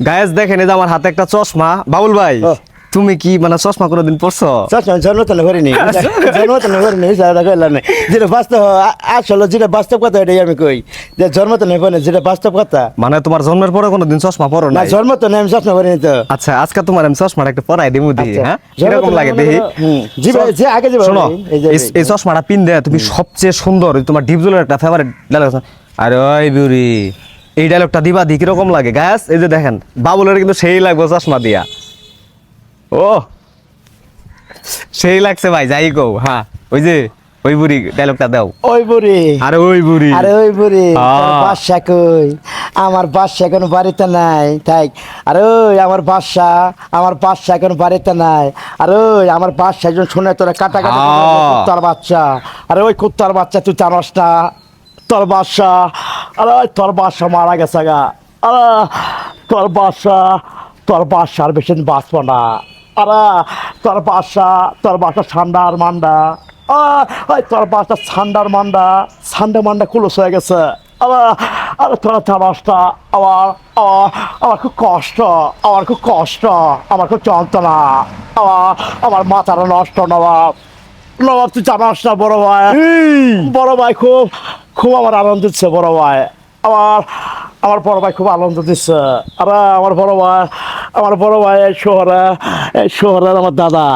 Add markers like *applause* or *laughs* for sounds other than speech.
Guys দেখেন এই যে আমার হাতে একটা চশমা। বাবুল ভাই তুমি কি মানে চশমা কোনোদিন পড়ছো চশমা জন্ম তো করিনি। *laughs* জন্ম তো করিনি যারা কইলাম না। যেটা বাস্তব আসলে যেটা বাস্তব কথা এটাই আমি কই। যে জন্ম তো নেই যেটা বাস্তব কথা। মানে তোমার জন্মের পরে কোনোদিন চশমা পরো না জন্ম তো নেই আমি চশমা করিনি তো। আচ্ছা আজকে তোমার আমি চশমাটা একটু পরাই দিমু দিই আচ্ছা, হ্যাঁ? তো লাগে দেখি? জি ভাই, যে আগে যে শোনো এই চশমাটা পিন দেয়া তুমি সবচেয়ে সুন্দর তোমার ডিপজলের একটা ফেভারিট ডায়লগ আরে ওই বিউরি এই ডায়লগটা দিবা দি কীরকম লাগে? গ্যাস এই যে দেখেন বাবুলের কিন্তু সেই লাগবে চশমা দিয়া। ও সেই লাগছে ভাই যাই কও হ্যাঁ। ওই যে ওই বুড়ি ডায়লগটা দাও। ওই বুড়ি। আরে ওই বুড়ি। আরে ওই বুড়ি। বাদশা কই? আমার বাদশা এখন বাড়িতে নাই তাই আরে ওই আমার বাদশা আমার বাদশা এখন বাড়িতে নাই। আরে ওই আমার বাদশা একজন শুনে তোরা কাটা কাটা। কুত্তার বাচ্চা। আরে ওই কুত্তার বাচ্চা তুই জানোস না। তোর বাদশা আরে তোর বাদশা মারা গেছে গা। আরে তোর বাদশা তোর আর বেশি বাঁচবো না। আরে তোর বাদশা তোর বাসা ঠান্ডার মান্ডা আহ, ওই তোর বাসা ঠান্ডার মান্ডা ঠান্ডা মান্ডা কুলস হয়ে গেছে। আরে আরে তোরা আমার আমার আমার খুব কষ্ট আমার খুব কষ্ট আমার খুব যন্ত্রণা। আমার আমার মাথাটা নষ্ট নবাব। নবাব তুই জানাস না বড় ভাই। বড় ভাই খুব খুব আমার আনন্দ দিচ্ছে বড় ভাই। আমার আমার বড় ভাই খুব আনন্দ দিচ্ছে। আর আমার বড় ভাই আমার বড় ভাই শহরে শহরের আমার দাদা।